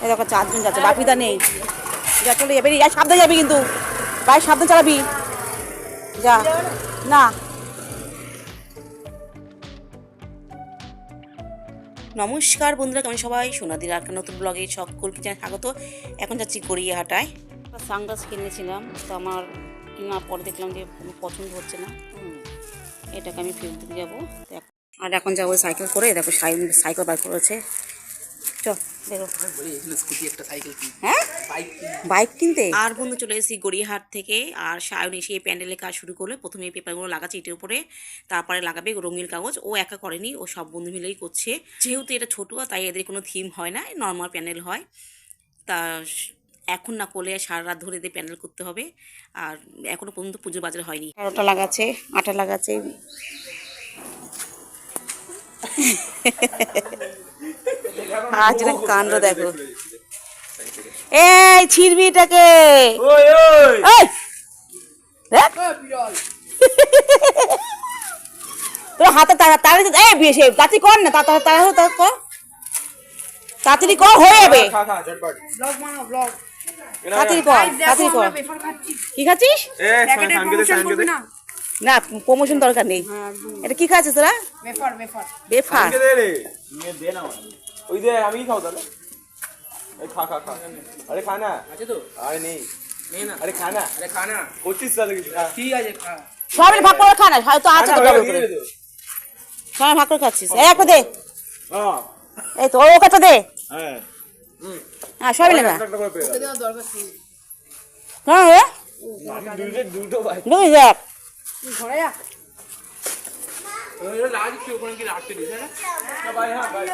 এই দেখো চারজন যাচ্ছে, বাপিদা নেই। যা, চলে যাবে। যা সাবধানে যাবি কিন্তু। বাইক সাবধানে চালাবি। যা। না। নমস্কার বন্ধুরা, কেমন সবাই? সোনাদির আর নতুন ব্লগে সকলকে জানাই স্বাগত। এখন যাচ্ছি গড়িয়াহাটায়। সানগ্লাস কিনেছিলাম, তো আমার কেনার পরে দেখলাম যে পছন্দ হচ্ছে না। এটাকে আমি ফেরত দিতে যাব। আর এখন যাব সাইকেল করে, দেখো সাই- সাইকেল বাইক করেছে চল। কিন হ্যাঁ? বাইক কিনতে? আর বন্ধু চলে এসেছি গড়িয়াহাট থেকে আর সায়ন এসে এই প্যান্ডেলের কাজ শুরু করলে। প্রথমে এই পেপারগুলো লাগাচ্ছে ইটের উপরে তারপরে লাগাবে রঙিন কাগজ। ও একা করেনি ও সব বন্ধু মিলেই করছে। যেহেতু এটা ছোটো তাই এদের কোনো থিম হয় না নর্মাল প্যান্ডেল হয়। তা এখন না করলে সারা রাত ধরে এদের প্যান্ডেল করতে হবে। আর এখনও পর্যন্ত পুজো বাজার হয়নি। আটা লাগাচ্ছে আটা লাগাচ্ছে। আজ না কাণ্ড দেখো। এই ছিড়বি এটাকে এই! দেখ। তোর হাতে তাড়া তাড়াতাড়ি এই বেশি তাড়াতাড়ি কর না তাড়াতাড়ি তাড়াতাড়ি কর। তাড়াতাড়ি কর হয়ে যাবে। ব্লগ বানাও ব্লগ। তাড়াতাড়ি কর তাড়াতাড়ি কর। কি খাচ্ছিস? না প্রমোশন দরকার নেই। এটা কি খাচ্ছিস তোরা? পেপার পেপার বেফার। ওই দে আমি খাও তাহলে। এই খা খা খা। আরে খা না। আছে তো? আরে নেই। আরে খা না। আরে খা না। করছিস তাহলে কিছু? ঠিক আছে খা। সবাই ভাগ করে খা না হয়তো আছে তো সবাই ভাগ করে খাচ্ছিস। এই একটা দে। হ্যাঁ এই তো ওকে তো দে। হ্যাঁ। হ্যাঁ সবাই নেবা একটা একটা করে পেয়ে দেওয়ার দরকার নেই হ্যাঁ রে দুটো দুটো ভাই। দুই দেখ ঘরে যা। ওই ওখানে কি রাখতে দিস না ভাই হ্যাঁ ভাই।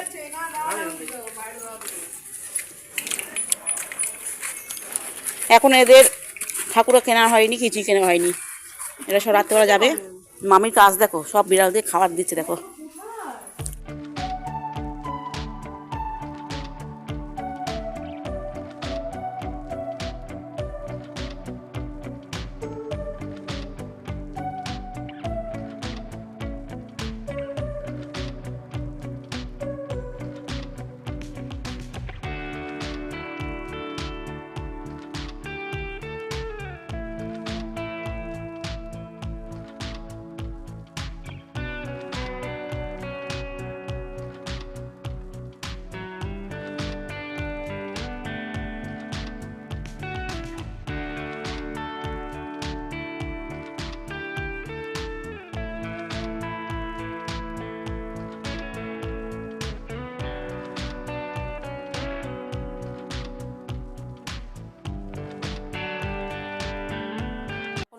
এখন এদের ঠাকুরা কেনা হয়নি কিছুই কেনা হয়নি। এরা সব রাত্রেবেলা যাবে। মামির কাজ দেখো সব বিড়াল দিয়ে খাবার দিচ্ছে দেখো।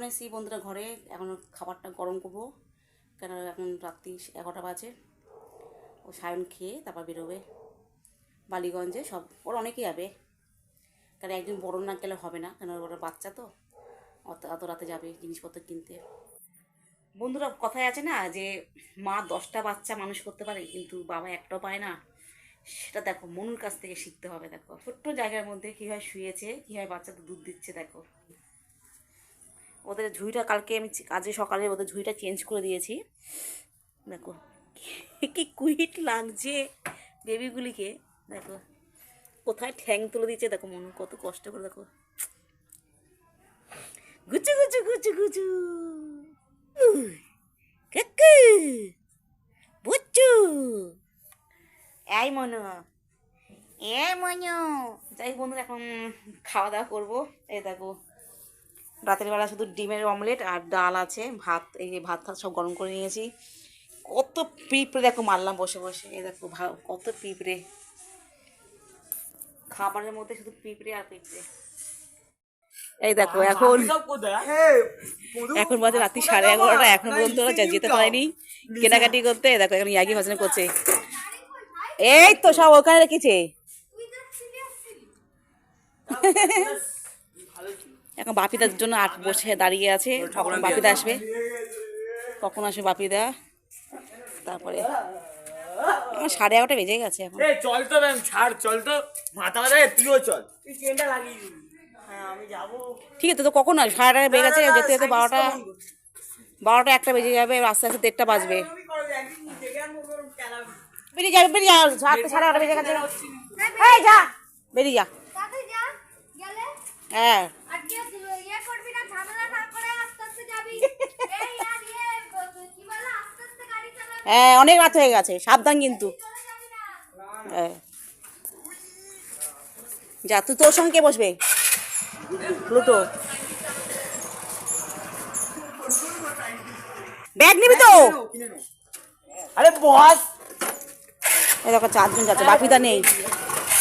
এসি বন্ধুরা ঘরে। এখন খাবারটা গরম করব। কেন এখন রাত্রি এগারোটা বাজে। ও সায়ন খেয়ে তারপর বেরোবে। বালিগঞ্জে সব, ওর অনেকেই যাবে। কারণ একদিন বড় না গেলে হবে না। কেন ওরা বাচ্চা তো? অত অত রাতে যাবে জিনিসপত্র কিনতে। বন্ধুরা কথায় আছে না যে, মা দশটা বাচ্চা মানুষ করতে পারে, কিন্তু বাবা একটাও পায় না। সেটা দেখো, মনুর কাছ থেকে শিখতে হবে, দেখো। ছোট্ট জায়গার মধ্যে কীভাবে শুয়েছে কীভাবে বাচ্চাদের দুধ দিচ্ছে, দেখো। ওদের ঝুড়িটা কালকে আমি আজকে সকালে ওদের ঝুড়িটা চেঞ্জ করে দিয়েছি। দেখো, কি কুইট লাগছে বেবিগুলিকে দেখো, কোথায় ঠ্যাং তুলে দিচ্ছে দেখো মনু কত কষ্ট করে, দেখো। গুচু গুচু গুচু গুচু। বুচ্চু। এই মনো এই মনো। যাই বন্ধুরা, এখন খাওয়া দাওয়া করব। এই দেখো রাতের বেলা শুধু ডিমের অমলেট আর ডাল আছে ভাত এই যে ভাত সব গরম করে নিয়েছি। কত পিঁপড়ে দেখো মারলাম বসে বসে এই দেখো কত পিঁপড়ে। খাবারের মধ্যে শুধু পিঁপড়ে আর পিঁপড়ে। এই দেখো এখন এখন বাজে রাত্রি সাড়ে এগারোটা এখন পর্যন্ত যেতে পারেনি। কেনাকাটি করতে দেখো এখন ইয়াগি ভাষণ করছে। এই তো সব ওখানে রেখেছে। এখন বাপিদার জন্য আট বসে দাঁড়িয়ে আছে। কখন বাপিদা আসবে? কখন আসবে বাপিদা? তারপরে। আমার সাড়ে এগারোটা বেজে গেছে এখন। চল তো ম্যাম ছাড় চল তো। মাথা মাথা তুইও চল। ঠিক আছে তো কখন আসবে? সাড়ে এগারোটা বেজে গেছে যেতে যেতে বারোটা বারোটা একটা বেজে যাবে আস্তে আস্তে দেড়টা বাজবে। বেরিয়ে যাবে বেরিয়ে যাও সাড়ে সাড়ে আটটা বেজে গেছে। এই যা বেরিয়ে যা। তাতে যা গেলে? হ্যাঁ আজকে ইয়ে করবি না ঝামেলা না করে আস্তে আস্তে যাবি এই আর ইয়ে কি বলে আস্তে আস্তে গাড়ি চালাবি হ্যাঁ অনেক রাত হয়ে গেছে সাবধান কিন্তু। হ্যাঁ। যা তুই তোর সঙ্গে কে বসবে? প্লুটো। ব্যাগ নিবি তো? আরে বস। এই দেখো চারজন যাচ্ছে বাপিদা নেই।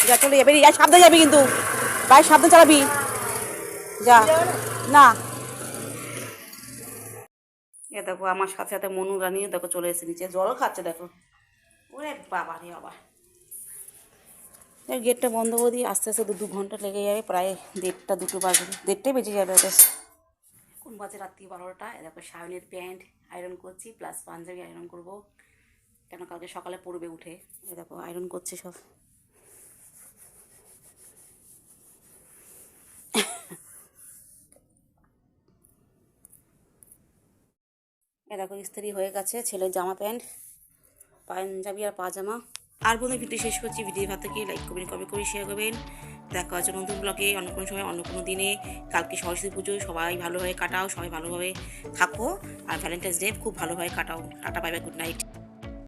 যা চলে যাবে সাবধানে যাবি কিন্তু। বাইক সাবধানে চালাবি। যা না। দেখো, আমার সাথে সাথে মনু রানিও দেখো চলে এসেছে নিচে। জল খাচ্ছে দেখো। ওরে বাবা রে বাবা। গেটটা বন্ধ করে দিয়ে আস্তে আস্তে দু ঘণ্টা লেগে যাবে, প্রায় দেড়টা, দুটো বাজবে দেড়টাই বেজে যাবে ওদের। কোন বাজে রাত্রি বারোটা দেখো সায়নের প্যান্ট আয়রন করছি প্লাস পাঞ্জাবি আয়রন করব। কেন কালকে সকালে পড়বে উঠে দেখো আয়রন করছে সব। দেখো, ইস্ত্রি হয়ে গেছে, ছেলের জামা প্যান্ট, পাঞ্জাবি আর পাজামা। আর বন্ধু, ভিডিও শেষ করছি। ভিডিও ভাত থেকে লাইক করবেন কবে করে শেয়ার করবেন। দেখা হচ্ছে নতুন ব্লগে অন্য কোনো সময় অন্য কোনো দিনে। কালকে সরস্বতী পুজো, সবাই ভালোভাবে কাটাও, সবাই ভালোভাবে থাকো। আর ভ্যালেন্টাইন্স ডে খুব ভালোভাবে কাটাও। Tata bye bye good night